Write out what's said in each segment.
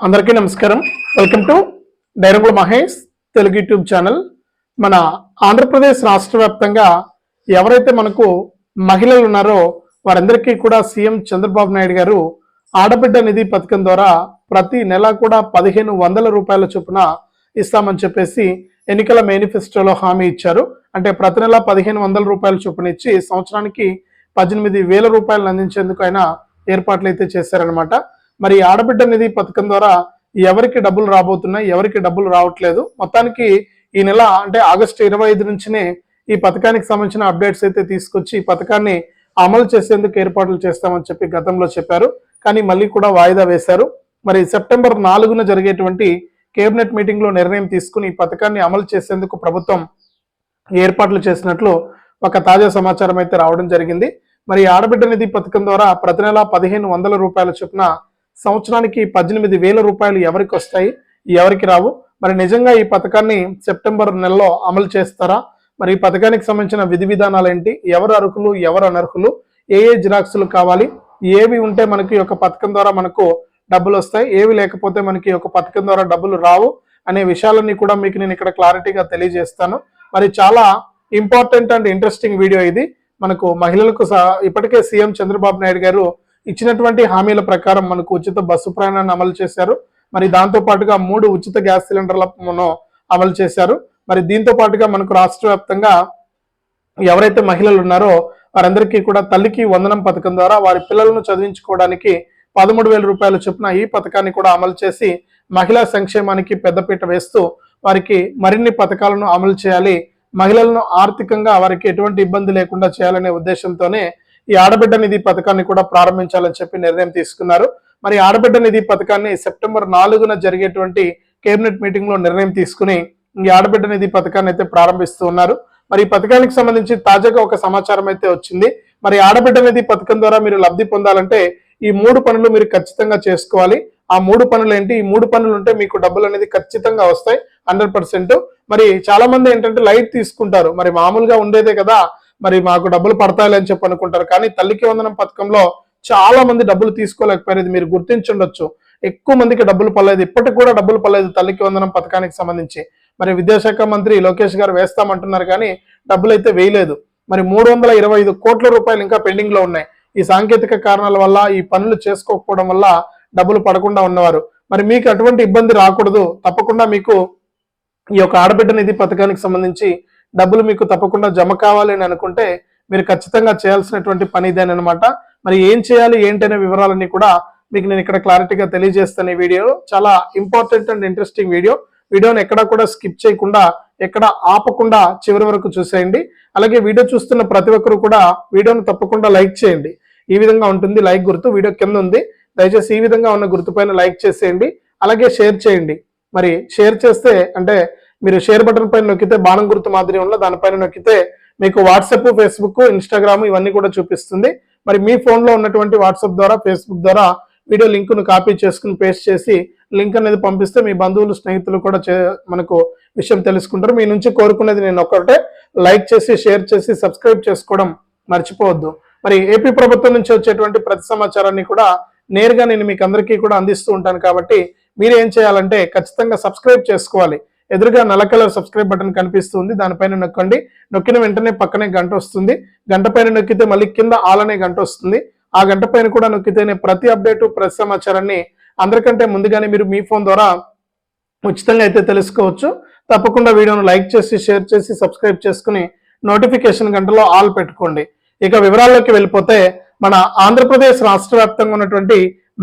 అందరికీ నమస్కారం. Welcome to డైరంగుల మహేష్ తెలుగు యూట్యూబ్ ఛానల్ మన ఆంధ్రప్రదేశ్ రాష్ట్ర వ్యాప్తంగా ఎవరైతే మనకు మహిళలు ఉన్నారో వారందరికీ కూడా సీఎం చంద్రబాబు నాయుడు గారు ఆడబిడ్డ నిధి పథకం ద్వారా ప్రతి నెల కూడా పదిహేను వందల రూపాయల చొప్పున ఇస్తామని చెప్పేసి ఎన్నికల మేనిఫెస్టోలో హామీ ఇచ్చారు. అంటే ప్రతి నెల పదిహేను వందల రూపాయల చొప్పున ఇచ్చి సంవత్సరానికి పద్దెనిమిది వేల రూపాయలు అందించేందుకు ఆయన ఏర్పాట్లు అయితే చేశారనమాట మరి ఈ ఆడబిడ్డ నిధి పథకం ద్వారా ఎవరికి డబ్బులు రాబోతున్నాయి ఎవరికి డబ్బులు రావట్లేదు. మొత్తానికి ఈ నెల అంటే ఆగస్టు ఇరవై ఐదు నుంచినే ఈ పథకానికి సంబంధించిన అప్డేట్స్ అయితే తీసుకొచ్చి ఈ పథకాన్ని అమలు చేసేందుకు ఏర్పాట్లు చేస్తామని చెప్పి గతంలో చెప్పారు. కానీ మళ్ళీ కూడా వాయిదా వేశారు. మరి సెప్టెంబర్ నాలుగున జరిగేటువంటి కేబినెట్ మీటింగ్లో నిర్ణయం తీసుకుని ఈ పథకాన్ని అమలు చేసేందుకు ప్రభుత్వం ఏర్పాట్లు చేసినట్లు ఒక తాజా సమాచారం అయితే రావడం జరిగింది. మరి ఆడబిడ్డ నిధి పథకం ద్వారా ప్రతి నెల పదిహేను వందల రూపాయల చొప్పున సంవత్సరానికి పద్దెనిమిది వేల రూపాయలు ఎవరికి వస్తాయి ఎవరికి రావు? మరి నిజంగా ఈ పథకాన్ని సెప్టెంబర్ నెలలో అమలు చేస్తారా? మరి ఈ పథకానికి సంబంధించిన విధి విధానాలు ఏంటి? ఎవరు అర్హులు ఎవరు అనర్హులు? ఏ ఏ జిరాక్సులు కావాలి? ఏవి ఉంటే మనకి ఈ యొక్క పథకం ద్వారా మనకు డబ్బులు వస్తాయి? ఏవి లేకపోతే మనకి ఈ యొక్క పథకం ద్వారా డబ్బులు రావు? అనే విషయాలన్నీ కూడా మీకు నేను ఇక్కడ క్లారిటీగా తెలియజేస్తాను. మరి చాలా ఇంపార్టెంట్ అండ్ ఇంట్రెస్టింగ్ వీడియో ఇది. మనకు మహిళలకు ఇప్పటికే సీఎం చంద్రబాబు నాయుడు గారు ఇచ్చినటువంటి హామీల ప్రకారం మనకు ఉచిత బస్సు ప్రయాణాన్ని అమలు చేశారు. మరి దాంతో పాటుగా మూడు ఉచిత గ్యాస్ సిలిండర్లను అమలు చేశారు. మరి దీంతో పాటుగా మనకు రాష్ట్ర వ్యాప్తంగా ఎవరైతే మహిళలు ఉన్నారో వారందరికీ కూడా తల్లికి వందనం పథకం ద్వారా వారి పిల్లలను చదివించుకోవడానికి పదమూడు వేల రూపాయలు చొప్పున ఈ పథకాన్ని కూడా అమలు చేసి మహిళా సంక్షేమానికి పెద్దపీట వేస్తూ వారికి మరిన్ని పథకాలను అమలు చేయాలి. మహిళలను ఆర్థికంగా వారికి ఎటువంటి ఇబ్బంది లేకుండా చేయాలనే ఉద్దేశంతోనే ఈ ఆడబిడ్డ నిధి పథకాన్ని కూడా ప్రారంభించాలని చెప్పి నిర్ణయం తీసుకున్నారు. మరి ఆడబిడ్డ నిధి పథకాన్ని సెప్టెంబర్ నాలుగున జరిగేటువంటి కేబినెట్ మీటింగ్లో నిర్ణయం తీసుకుని ఈ ఆడబిడ్డ నిధి పథకాన్ని అయితే ప్రారంభిస్తూ ఉన్నారు. మరి ఈ పథకానికి సంబంధించి తాజాగా ఒక సమాచారం అయితే వచ్చింది. మరి ఆడబిడ్డ నిధి పథకం ద్వారా మీరు లబ్ధి పొందాలంటే ఈ మూడు పనులు మీరు ఖచ్చితంగా చేసుకోవాలి. ఆ మూడు పనులు ఏంటి? ఈ మూడు పనులు ఉంటే మీకు డబ్బులు అనేది ఖచ్చితంగా వస్తాయి. Hundred percent. మరి చాలా మంది ఏంటంటే లైట్ తీసుకుంటారు. మరి మామూలుగా ఉండేదే కదా. మరి మాకు డబ్బులు పడతాయి అని చెప్పి అనుకుంటారు. కానీ తల్లికి వందనం పథకంలో చాలా మంది డబ్బులు తీసుకోలేకపోయినది మీరు గుర్తించుండొచ్చు. ఎక్కువ మందికి డబ్బులు పడలేదు. ఇప్పటికి కూడా డబ్బులు పడలేదు తల్లికి వందనం పథకానికి సంబంధించి. మరి విద్యాశాఖ మంత్రి లోకేష్ గారు వేస్తామంటున్నారు కానీ డబ్బులు అయితే వేయలేదు. మరి మూడు వందల ఇరవై ఐదు కోట్ల రూపాయలు ఇంకా పెండింగ్లో ఉన్నాయి. ఈ సాంకేతిక కారణాల వల్ల ఈ పనులు చేసుకోకపోవడం వల్ల డబ్బులు పడకుండా ఉన్నవారు. మరి మీకు అటువంటి ఇబ్బంది రాకూడదు. తప్పకుండా మీకు ఈ యొక్క ఆడబిడ్డ నిధి పథకానికి సంబంధించి డబ్బులు మీకు తప్పకుండా జమ కావాలి అని అనుకుంటే మీరు ఖచ్చితంగా చేయాల్సినటువంటి పని ఇదేనమాట మరి ఏం చేయాలి ఏంటనే వివరాలన్నీ కూడా మీకు నేను ఇక్కడ క్లారిటీగా తెలియజేస్తాను ఈ వీడియో. చాలా ఇంపార్టెంట్ అండ్ ఇంట్రెస్టింగ్ వీడియో. వీడియోని ఎక్కడ కూడా స్కిప్ చేయకుండా ఎక్కడ ఆపకుండా చివరి వరకు చూసేయండి. అలాగే వీడియో చూస్తున్న ప్రతి ఒక్కరు కూడా వీడియోను తప్పకుండా లైక్ చేయండి. ఈ విధంగా ఉంటుంది లైక్ గుర్తు వీడియో కింద ఉంది. దయచేసి ఈ విధంగా ఉన్న గుర్తు పైన లైక్ చేసేయండి. అలాగే షేర్ చేయండి. మరి షేర్ చేస్తే అంటే మీరు షేర్ బటన్ పైన నొక్కితే బాణం గుర్తు మాదిరి ఉన్న దానిపైన నొక్కితే మీకు వాట్సాప్ ఫేస్బుక్ ఇన్స్టాగ్రామ్ ఇవన్నీ కూడా చూపిస్తుంది. మరి మీ ఫోన్లో ఉన్నటువంటి వాట్సాప్ ద్వారా ఫేస్బుక్ ద్వారా వీడియో లింక్ను కాపీ చేసుకుని పేస్ట్ చేసి లింక్ అనేది పంపిస్తే మీ బంధువులు స్నేహితులు కూడా చే- మనకు విషయం తెలుసుకుంటారు. మీ నుంచి కోరుకునేది నేను ఒక్కటే. లైక్ చేసి షేర్ చేసి సబ్స్క్రైబ్ చేసుకోవడం మర్చిపోవద్దు. మరి ఏపీ ప్రభుత్వం నుంచి వచ్చేటువంటి ప్రతి సమాచారాన్ని కూడా నేరుగా నేను మీకు అందరికీ కూడా అందిస్తూ ఉంటాను కాబట్టి మీరు ఏం చేయాలంటే ఖచ్చితంగా సబ్స్క్రైబ్ చేసుకోవాలి. ఎదురుగా నల్ల కలర్ సబ్స్క్రైబ్ బటన్ కనిపిస్తుంది. దానిపైన నొక్కండి. నొక్కిన వెంటనే పక్కనే గంట వస్తుంది. గంట పైన నొక్కితే మళ్ళీ కింద ఆల్ అనే గంట వస్తుంది. ఆ గంట పైన కూడా నొక్కితేనే ప్రతి అప్డేట్ ప్రతి సమాచారాన్ని అందరికంటే ముందుగానే మీరు మీ ఫోన్ ద్వారా ఉచితంగా అయితే తెలుసుకోవచ్చు. తప్పకుండా వీడియోను లైక్ చేసి షేర్ చేసి సబ్స్క్రైబ్ చేసుకుని నోటిఫికేషన్ గంటలో ఆల్ పెట్టుకోండి. ఇక వివరాల్లోకి వెళ్ళిపోతే మన ఆంధ్రప్రదేశ్ రాష్ట్ర వ్యాప్తంగా ఉన్నటువంటి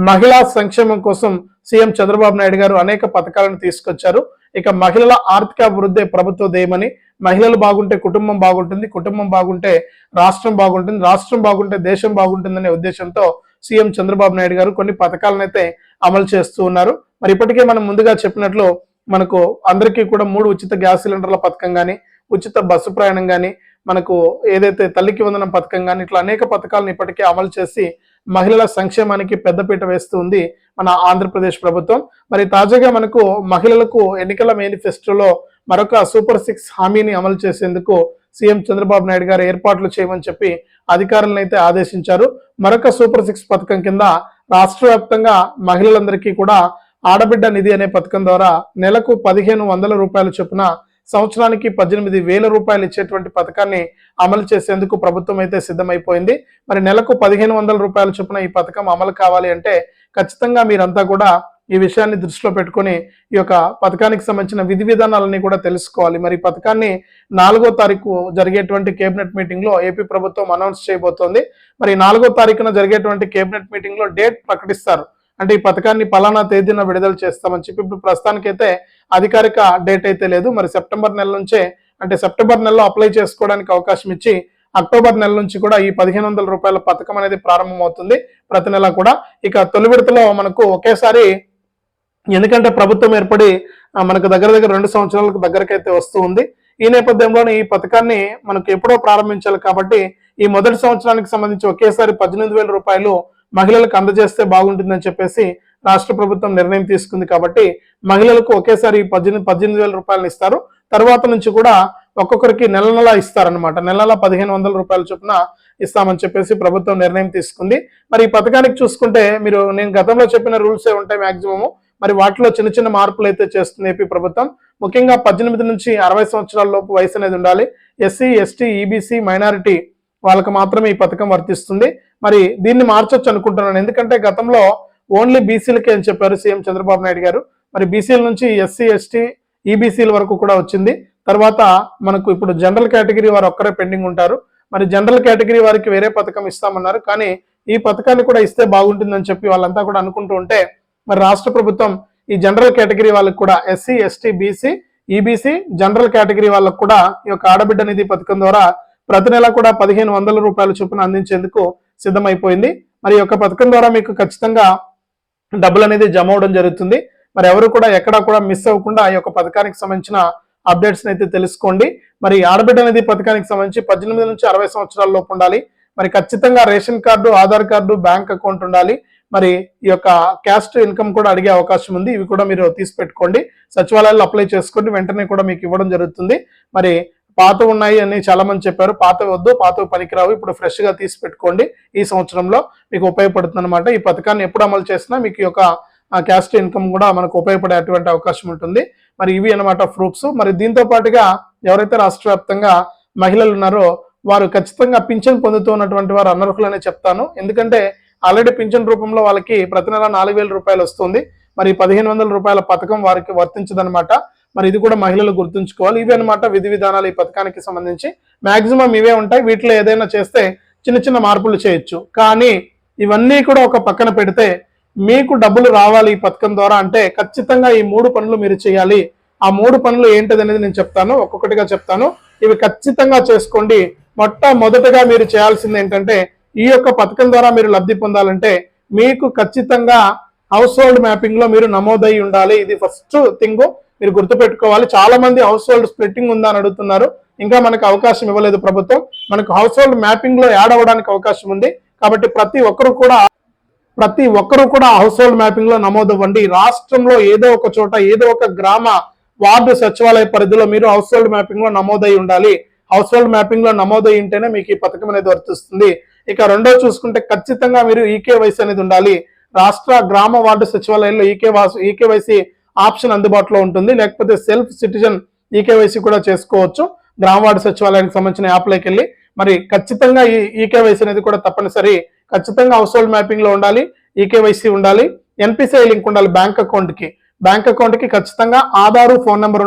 మహిళా సంక్షేమం కోసం సీఎం చంద్రబాబు నాయుడు గారు అనేక పథకాలను తీసుకొచ్చారు. ఇక మహిళల ఆర్థిక అభివృద్ధి ప్రభుత్వ ధ్యేయమని మహిళలు బాగుంటే కుటుంబం బాగుంటుంది కుటుంబం బాగుంటే రాష్ట్రం బాగుంటుంది రాష్ట్రం బాగుంటే దేశం బాగుంటుందనే ఉద్దేశంతో సీఎం చంద్రబాబు నాయుడు గారు కొన్ని పథకాలను అయితే అమలు చేస్తూ ఉన్నారు. మరి ఇప్పటికే మనం ముందుగా చెప్పినట్లు మనకు అందరికీ కూడా మూడు ఉచిత గ్యాస్ సిలిండర్ల పథకం కానీ ఉచిత బస్సు ప్రయాణం కానీ మనకు ఏదైతే తల్లికి వందనం పథకం కానీ ఇట్లా అనేక పథకాలను ఇప్పటికే అమలు చేసి మహిళల సంక్షేమానికి పెద్దపీట వేస్తూ ఉంది మన ఆంధ్రప్రదేశ్ ప్రభుత్వం. మరి తాజాగా మనకు మహిళలకు ఎన్నికల మేనిఫెస్టోలో మరొక సూపర్ సిక్స్ హామీని అమలు చేసేందుకు సీఎం చంద్రబాబు నాయుడు గారు ఏర్పాట్లు చేయమని చెప్పి అధికారులను అయితే ఆదేశించారు. మరొక సూపర్ సిక్స్ పథకం కింద రాష్ట్ర వ్యాప్తంగా మహిళలందరికీ కూడా ఆడబిడ్డ నిధి అనే పథకం ద్వారా నెలకు పదిహేను వందల రూపాయల చొప్పున సంవత్సరానికి పద్దెనిమిది వేల రూపాయలు ఇచ్చేటువంటి పథకాన్ని అమలు చేసేందుకు ప్రభుత్వం అయితే సిద్ధమైపోయింది. మరి నెలకు పదిహేను వందల రూపాయల చొప్పున ఈ పథకం అమలు కావాలి అంటే ఖచ్చితంగా మీరంతా కూడా ఈ విషయాన్ని దృష్టిలో పెట్టుకొని ఈ యొక్క పథకానికి సంబంధించిన విధి విధానాలన్నీ కూడా తెలుసుకోవాలి. మరి ఈ పథకాన్ని నాలుగో తారీఖు జరిగేటువంటి కేబినెట్ మీటింగ్లో ఏపీ ప్రభుత్వం అనౌన్స్ చేయబోతోంది. మరి నాలుగో తారీఖున జరిగేటువంటి కేబినెట్ మీటింగ్లో డేట్ ప్రకటిస్తారు. అంటే ఈ పథకాన్ని పలానా తేదీన విడుదల చేస్తామని చెప్పి ఇప్పుడు ప్రస్తుతానికైతే అధికారిక డేట్ అయితే లేదు. మరి సెప్టెంబర్ నెల నుంచే అంటే సెప్టెంబర్ నెలలో అప్లై చేసుకోవడానికి అవకాశం ఇచ్చి అక్టోబర్ నెల నుంచి కూడా ఈ పదిహేను వందల రూపాయల పథకం అనేది ప్రారంభమవుతుంది. ప్రతి నెల కూడా. ఇక తొలి విడతలో మనకు ఒకేసారి ఎందుకంటే ప్రభుత్వం ఏర్పడి మనకు దగ్గర దగ్గర రెండు సంవత్సరాలకు దగ్గరకైతే వస్తూ ఉంది. ఈ నేపథ్యంలోనే ఈ పథకాన్ని మనకు ఎప్పుడో ప్రారంభించాలి కాబట్టి ఈ మొదటి సంవత్సరానికి సంబంధించి ఒకేసారి పద్దెనిమిది వేల రూపాయలు మహిళలకు అందజేస్తే బాగుంటుందని చెప్పేసి రాష్ట్ర ప్రభుత్వం నిర్ణయం తీసుకుంది కాబట్టి మహిళలకు ఒకేసారి పద్దెనిమిది పద్దెనిమిది వేల రూపాయలు ఇస్తారు. తర్వాత నుంచి కూడా ఒక్కొక్కరికి నెల నెల ఇస్తారనమాట నెల నెల పదిహేను వందల రూపాయల చొప్పున ఇస్తామని చెప్పేసి ప్రభుత్వం నిర్ణయం తీసుకుంది. మరి ఈ పథకానికి చూసుకుంటే మీరు నేను గతంలో చెప్పిన రూల్సే ఉంటాయి మాక్సిమము. మరి వాటిలో చిన్న చిన్న మార్పులు అయితే చేస్తుంది ఏపీ ప్రభుత్వం. ముఖ్యంగా పద్దెనిమిది నుంచి అరవై సంవత్సరాల లోపు వయసు అనేది ఉండాలి. ఎస్సీ ఎస్టీ ఈబీసీ మైనారిటీ వాళ్ళకి మాత్రమే ఈ పథకం వర్తిస్తుంది. మరి దీన్ని మార్చొచ్చు అనుకుంటున్నాను. ఎందుకంటే గతంలో ఓన్లీ బీసీలకే అని చెప్పారు సీఎం చంద్రబాబు నాయుడు గారు. మరి బీసీల నుంచి ఎస్సీ ఎస్టీ ఈబీసీల వరకు కూడా వచ్చింది. తర్వాత మనకు ఇప్పుడు జనరల్ కేటగిరీ వారు ఒక్కరే పెండింగ్ ఉంటారు. మరి జనరల్ కేటగిరీ వారికి వేరే పథకం ఇస్తామన్నారు. కానీ ఈ పథకాన్ని కూడా ఇస్తే బాగుంటుందని చెప్పి వాళ్ళంతా కూడా అనుకుంటూ ఉంటే మరి రాష్ట్ర ప్రభుత్వం ఈ జనరల్ కేటగిరీ వాళ్ళకి కూడా SC ST BC EBC general category వాళ్ళకు కూడా ఈ యొక్క ఆడబిడ్డ నిధి పథకం ద్వారా ప్రతి నెల కూడా పదిహేను వందల రూపాయల చొప్పున అందించేందుకు సిద్ధమైపోయింది. మరి ఈ యొక్క పథకం ద్వారా మీకు ఖచ్చితంగా డబ్బులు అనేది జమ అవడం జరుగుతుంది. మరి ఎవరు కూడా ఎక్కడా కూడా మిస్ అవ్వకుండా ఈ యొక్క పథకానికి సంబంధించిన అప్డేట్స్ అయితే తెలుసుకోండి. మరి ఆడబిడ్డ అనేది పథకానికి సంబంధించి పద్దెనిమిది నుంచి అరవై సంవత్సరాల లోపు ఉండాలి. మరి ఖచ్చితంగా ration card Aadhaar card bank account ఉండాలి. మరి ఈ యొక్క క్యాస్ట్ ఇన్కమ్ కూడా అడిగే అవకాశం ఉంది. ఇవి కూడా మీరు తీసి పెట్టుకోండి సచివాలయాల్లో అప్లై చేసుకోండి. వెంటనే కూడా మీకు ఇవ్వడం జరుగుతుంది. మరి పాత ఉన్నాయి అని చాలా మంది చెప్పారు. పాత వద్దు పాత పనికిరావు. ఇప్పుడు ఫ్రెష్గా తీసి పెట్టుకోండి. ఈ సంవత్సరంలో మీకు ఉపయోగపడుతుంది అనమాట ఈ పథకాన్ని ఎప్పుడు అమలు చేసినా మీకు యొక్క క్యాస్ట్ ఇన్కమ్ కూడా మనకు ఉపయోగపడేటువంటి అవకాశం ఉంటుంది. మరి ఇవి అన్నమాట ప్రూఫ్స్ మరి దీంతో పాటుగా ఎవరైతే రాష్ట్ర వ్యాప్తంగా మహిళలు ఉన్నారో వారు ఖచ్చితంగా పింఛన్ పొందుతూ ఉన్నటువంటి వారు అనర్హులనే చెప్తాను. ఎందుకంటే ఆల్రెడీ పింఛన్ రూపంలో వాళ్ళకి ప్రతి నెల నాలుగు వేల రూపాయలు వస్తుంది. మరి పదిహేను వందల రూపాయల పథకం వారికి వర్తించదనమాట మరి ఇది కూడా మహిళలు గుర్తుంచుకోవాలి. ఇవి అనమాట విధి విధానాలు ఈ పథకానికి సంబంధించి. మాక్సిమం ఇవే ఉంటాయి. వీటిలో ఏదైనా చేస్తే చిన్న చిన్న మార్పులు చేయొచ్చు. కానీ ఇవన్నీ కూడా ఒక పక్కన పెడితే మీకు డబ్బులు రావాలి ఈ పథకం ద్వారా అంటే ఖచ్చితంగా ఈ మూడు పనులు మీరు చేయాలి. ఆ మూడు పనులు ఏంటిది అనేది నేను చెప్తాను. ఒక్కొక్కటిగా చెప్తాను. ఇవి ఖచ్చితంగా చేసుకోండి. మొట్టమొదటగా మీరు చేయాల్సింది ఏంటంటే ఈ యొక్క పథకం ద్వారా మీరు లబ్ధి పొందాలంటే మీకు ఖచ్చితంగా హౌస్ హోల్డ్ మ్యాపింగ్లో మీరు నమోదై ఉండాలి. ఇది ఫస్ట్ థింగ్ మీరు గుర్తుపెట్టుకోవాలి. చాలా మంది హౌస్ హోల్డ్ స్ప్లిట్టింగ్ ఉందా అని అడుగుతున్నారు. ఇంకా మనకు అవకాశం ఇవ్వలేదు ప్రభుత్వం. మనకు హౌస్ హోల్డ్ మ్యాపింగ్లో యాడ్ అవ్వడానికి అవకాశం ఉంది. కాబట్టి ప్రతి ఒక్కరు కూడా ప్రతి ఒక్కరు కూడా హౌస్ హోల్డ్ మ్యాపింగ్లో నమోదవ్వండి. రాష్ట్రంలో ఏదో ఒక చోట ఏదో ఒక గ్రామ వార్డు సచివాలయ పరిధిలో మీరు హౌస్ హోల్డ్ మ్యాపింగ్లో నమోదై ఉండాలి. హౌస్ హోల్డ్ మ్యాపింగ్లో నమోదై ఉంటేనే మీకు ఈ పథకం అనేది వర్తిస్తుంది. ఇక రెండో చూసుకుంటే ఖచ్చితంగా మీరు ఈకేవైసీ అనేది ఉండాలి. రాష్ట్ర గ్రామ వార్డు సచివాలయంలో ఈకే ఈకేవైసీ ఆప్షన్ అందుబాటులో ఉంటుంది. లేకపోతే సెల్ఫ్ సిటిజన్ ఈకేవైసీ కూడా చేసుకోవచ్చు. గ్రామ సచివాలయానికి సంబంధించిన యాప్లోకి వెళ్ళి. మరి ఖచ్చితంగా ఈ ఈకేవైసీ అనేది కూడా తప్పనిసరి. ఖచ్చితంగా హౌస్ హోల్డ్ మ్యాపింగ్లో ఉండాలి. ఈకేవైసీ ఉండాలి. ఎన్పిసిఐ లింక్ ఉండాలి బ్యాంక్ అకౌంట్కి. బ్యాంక్ అకౌంట్కి ఖచ్చితంగా ఆధారు ఫోన్ నెంబర్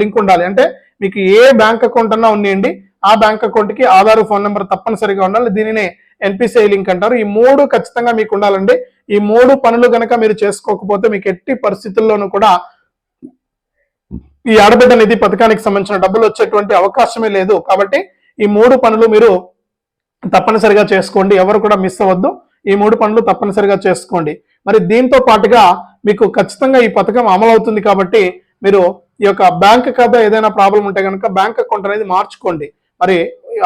లింక్ ఉండాలి. అంటే మీకు ఏ బ్యాంక్ అకౌంట్ అన్నా ఉన్నాయండి ఆ బ్యాంక్ అకౌంట్కి ఆధార్ ఫోన్ నెంబర్ తప్పనిసరిగా ఉండాలి. దీనినే ఎన్పిసిఐ లింక్ అంటారు. ఈ మూడు ఖచ్చితంగా మీకు ఉండాలండి. ఈ మూడు పనులు కనుక మీరు చేసుకోకపోతే మీకు ఎట్టి పరిస్థితుల్లోనూ కూడా ఈ ఆడబిడ్డ నిధి పథకానికి సంబంధించిన డబ్బులు వచ్చేటువంటి అవకాశమే లేదు. కాబట్టి ఈ మూడు పనులు మీరు తప్పనిసరిగా చేసుకోండి. ఎవరు కూడా మిస్ అవ్వద్దు. ఈ మూడు పనులు తప్పనిసరిగా చేసుకోండి. మరి దీంతో పాటుగా మీకు ఖచ్చితంగా ఈ పథకం అమలు అవుతుంది కాబట్టి మీరు ఈ యొక్క బ్యాంక్ ఖాతా ఏదైనా ప్రాబ్లం ఉంటే కనుక బ్యాంక్ అకౌంట్ అనేది మార్చుకోండి. మరి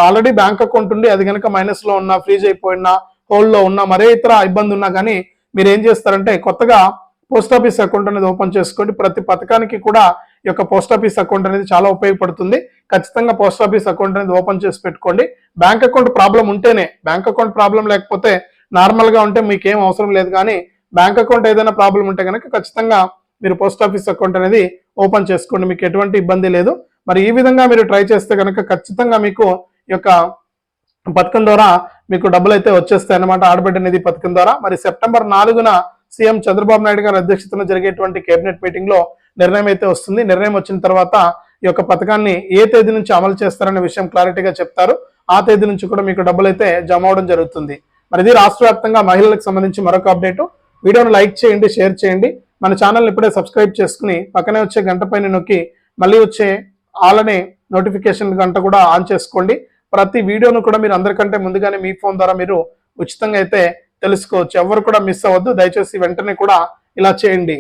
ఆల్రెడీ బ్యాంక్ అకౌంట్ ఉండి అది కనుక మైనస్లో ఉన్నా ఫ్రీజ్ అయిపోయినా హోల్లో లో ఉన్నా మరే ఇతర ఇబ్బంది ఉన్నా కానీ మీరు ఏం చేస్తారంటే కొత్తగా పోస్ట్ ఆఫీస్ అకౌంట్ అనేది ఓపెన్ చేసుకోండి. ప్రతి పథకానికి కూడా ఈ యొక్క పోస్ట్ ఆఫీస్ అకౌంట్ అనేది చాలా ఉపయోగపడుతుంది. ఖచ్చితంగా పోస్ట్ ఆఫీస్ అకౌంట్ అనేది ఓపెన్ చేసి పెట్టుకోండి. బ్యాంక్ అకౌంట్ ప్రాబ్లం ఉంటేనే బ్యాంక్ అకౌంట్ ప్రాబ్లం లేకపోతే నార్మల్గా ఉంటే మీకు ఏం అవసరం లేదు కానీ బ్యాంక్ అకౌంట్ ఏదైనా ప్రాబ్లం ఉంటే కనుక ఖచ్చితంగా మీరు పోస్ట్ ఆఫీస్ అకౌంట్ అనేది ఓపెన్ చేసుకోండి. మీకు ఎటువంటి ఇబ్బంది లేదు. మరి ఈ విధంగా మీరు ట్రై చేస్తే కనుక ఖచ్చితంగా మీకు ఈ యొక్క పథకం ద్వారా మీకు డబ్బులు అయితే వచ్చేస్తాయి అన్నమాట. ఆడబిడ్డ నిధి పథకం ద్వారా. మరి సెప్టెంబర్ నాలుగున సీఎం చంద్రబాబు నాయుడు గారి అధ్యక్షతన జరిగేటువంటి కేబినెట్ మీటింగ్లో నిర్ణయం అయితే వస్తుంది. నిర్ణయం వచ్చిన తర్వాత ఈ యొక్క పథకాన్ని ఏ తేదీ నుంచి అమలు చేస్తారనే విషయం క్లారిటీగా చెప్తారు. ఆ తేదీ నుంచి కూడా మీకు డబ్బులు అయితే జమ అవడం జరుగుతుంది. మరి ఇది రాష్ట్ర వ్యాప్తంగా మహిళలకు సంబంధించి మరొక అప్డేట్. వీడియోను లైక్ చేయండి షేర్ చేయండి. మన ఛానల్ని ఇప్పుడే సబ్స్క్రైబ్ చేసుకుని పక్కనే వచ్చే గంట పైన నొక్కి మళ్ళీ వచ్చే ఆలనే నోటిఫికేషన్ గంట కూడా ఆన్ చేసుకోండి. ప్రతి వీడియోను కూడా మీరు అందరికంటే ముందుగానే మీ ఫోన్ ద్వారా మీరు ఉచితంగా అయితే తెలుసుకోవచ్చు. ఎవరు కూడా మిస్ అవ్వద్దు. దయచేసి వెంటనే కూడా ఇలా చేయండి.